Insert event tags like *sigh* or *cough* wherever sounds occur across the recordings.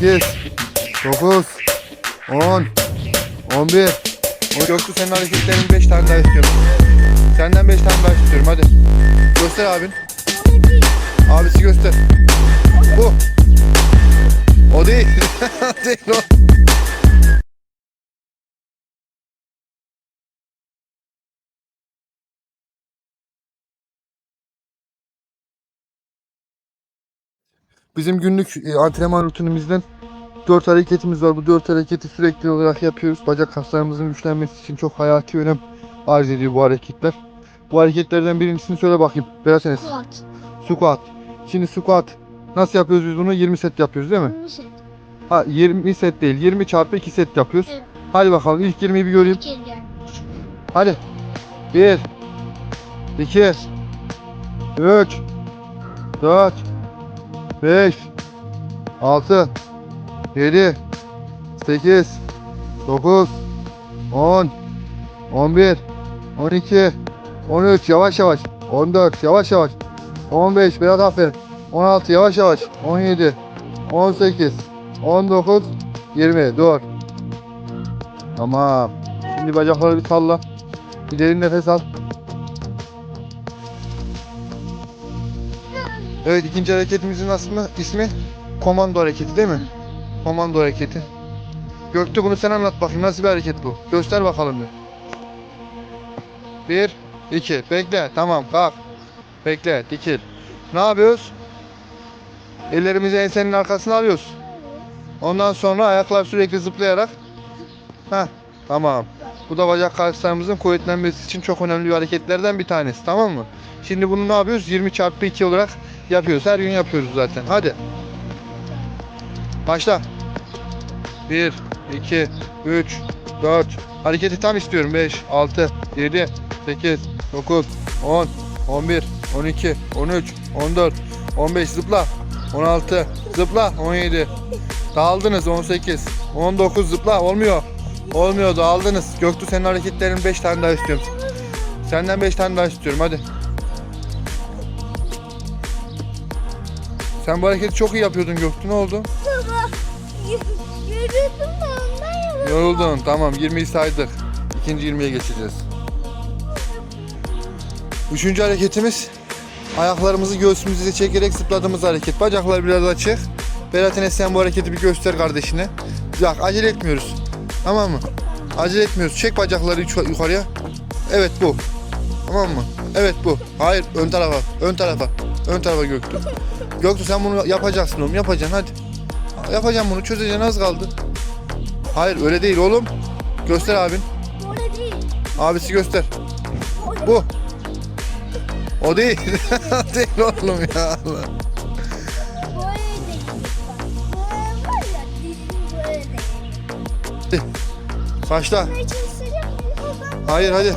8, 9, 10, 11. O Göksu senin hareketlerin 5 tane daha istiyorum. Senden 5 tane daha istiyorum hadi. Göster abin. Abisi göster. Bu. O değil. *laughs* Değil o. Bizim günlük e, antrenman rutinimizden 4 hareketimiz var. Bu 4 hareketi sürekli olarak yapıyoruz. Bacak kaslarımızın güçlenmesi için çok hayati önem arz ediyor bu hareketler. Bu hareketlerden birincisini söyle bakayım. Berat Enes. Kuat. Squat. Şimdi squat nasıl yapıyoruz biz bunu? 20 set yapıyoruz değil mi? Yumuşak. Ha 20 set değil. 20 çarpı 2 set yapıyoruz. Evet. Hadi bakalım ilk 20'yi bir göreyim. Hadi. 1 2 3 4 5 6 7 8 9 10 11 12 13 yavaş yavaş. 14 yavaş yavaş. 15 Berat aferin. 16 yavaş yavaş. 17 18 19 20 dur. Tamam. Şimdi bacakları bir salla. Bir derin nefes al. Evet ikinci hareketimizin aslında ismi komando hareketi değil mi? Komando hareketi. Göktuğ bunu sen anlat bakayım nasıl bir hareket bu? Göster bakalım bir. Bir, iki, bekle tamam kalk. Bekle dikil. Ne yapıyoruz? Ellerimizi ensenin arkasına alıyoruz. Ondan sonra ayaklar sürekli zıplayarak. Heh tamam. Bu da bacak kaslarımızın kuvvetlenmesi için çok önemli bir hareketlerden bir tanesi tamam mı? Şimdi bunu ne yapıyoruz? 20 çarpı 2 olarak yapıyoruz. Her gün yapıyoruz zaten. Hadi. Başla. 1, 2, 3, 4. Hareketi tam istiyorum. 5, 6, 7, 8, 9, 10, 11, 12, 13, 14, 15 zıpla. 16 zıpla. 17. Dağıldınız 18, 19 zıpla. Olmuyor. Olmuyor dağıldınız. Göktuğ senin hareketlerin 5 tane daha istiyorum. Senden 5 tane daha istiyorum hadi. Sen bu hareketi çok iyi yapıyordun Göktuğ ne oldu? Baba. Yürüdüm de ondan yoruldum. Yoruldun tamam 20'yi saydık. İkinci 20'ye geçeceğiz. Üçüncü hareketimiz ayaklarımızı göğsümüze çekerek zıpladığımız hareket. Bacaklar biraz açık. Berat Enes sen bu hareketi bir göster kardeşine. Bak acele etmiyoruz. Tamam mı? Acele etmiyoruz. Çek bacakları yukarıya. Evet bu. Tamam mı? Evet bu. Hayır ön tarafa. Ön tarafa. Ön tarafa Göktuğ. Göktuğ sen bunu yapacaksın oğlum. Yapacaksın hadi. Yapacaksın bunu. Çözeceksin az kaldı. Hayır öyle değil oğlum. Göster abin. Öyle değil. Abisi göster. Bu. O değil. *laughs* Değil oğlum ya. Allah. Başla. Hayır hadi.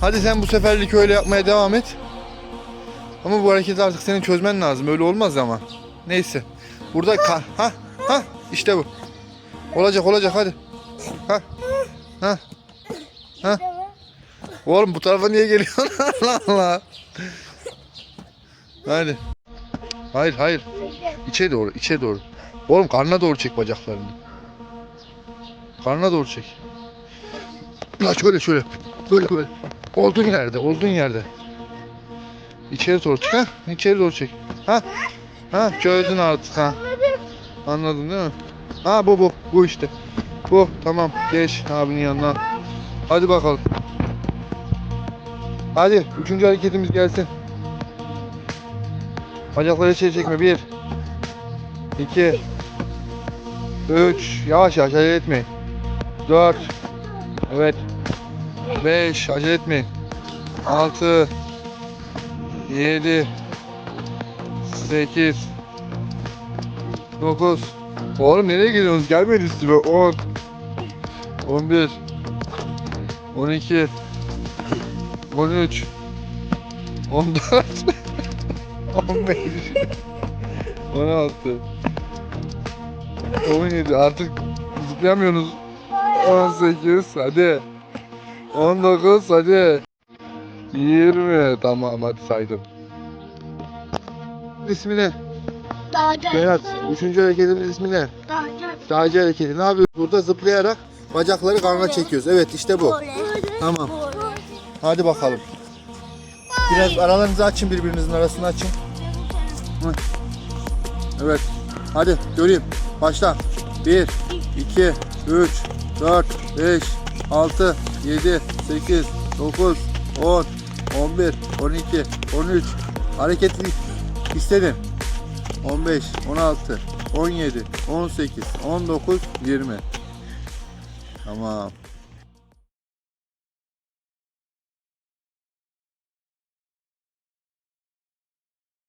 Hadi sen bu seferlik öyle yapmaya devam et. Ama bu hareketi artık senin çözmen lazım. Öyle olmaz ama. Neyse. Burada ka ha ha işte bu. Olacak olacak hadi. Ha. Ha. Ha. Oğlum bu tarafa niye geliyorsun? *laughs* Allah Allah. Hadi. Hayır hayır. İçe doğru, içe doğru. Oğlum karnına doğru çek bacaklarını. Karnına doğru çek. La şöyle şöyle. Böyle böyle. Olduğun yerde, olduğun yerde. İçeri doğru çek. Ha? İçeri doğru çek. Ha? Ha? Çözdün artık ha. Anladın değil mi? Ha bu bu. Bu işte. Bu. Tamam. Geç abinin yanına. Hadi bakalım. Hadi. Üçüncü hareketimiz gelsin. Bacakları içeri çekme. Bir. iki, Üç. Yavaş yavaş acele etmeyin. Dört. Evet. 5 acele etmeyin. 6 7 8 9 Oğlum nereye gidiyorsunuz? Gelmeyin üstüme. 10 11 12 13 14 15 16 17 artık zıplayamıyorsunuz. 18 hadi. 19 hadi. 20 tamam hadi saydım. İsmi ne? Dağcı. Berat, üçüncü hareketimiz ismi ne? Dağcı. Dağcı hareketi. Ne yapıyoruz? Burada zıplayarak bacakları karnına çekiyoruz. Evet işte bu. Tamam. Hadi bakalım. Biraz aralarınızı açın birbirinizin arasını açın. Evet. Hadi göreyim. Başla. 1, 2, 3, 4, 5, 6, 7, 8, 9, 10, 11, 12, 13. Hareketi istedim. 15, 16, 17, 18, 19, 20. Tamam.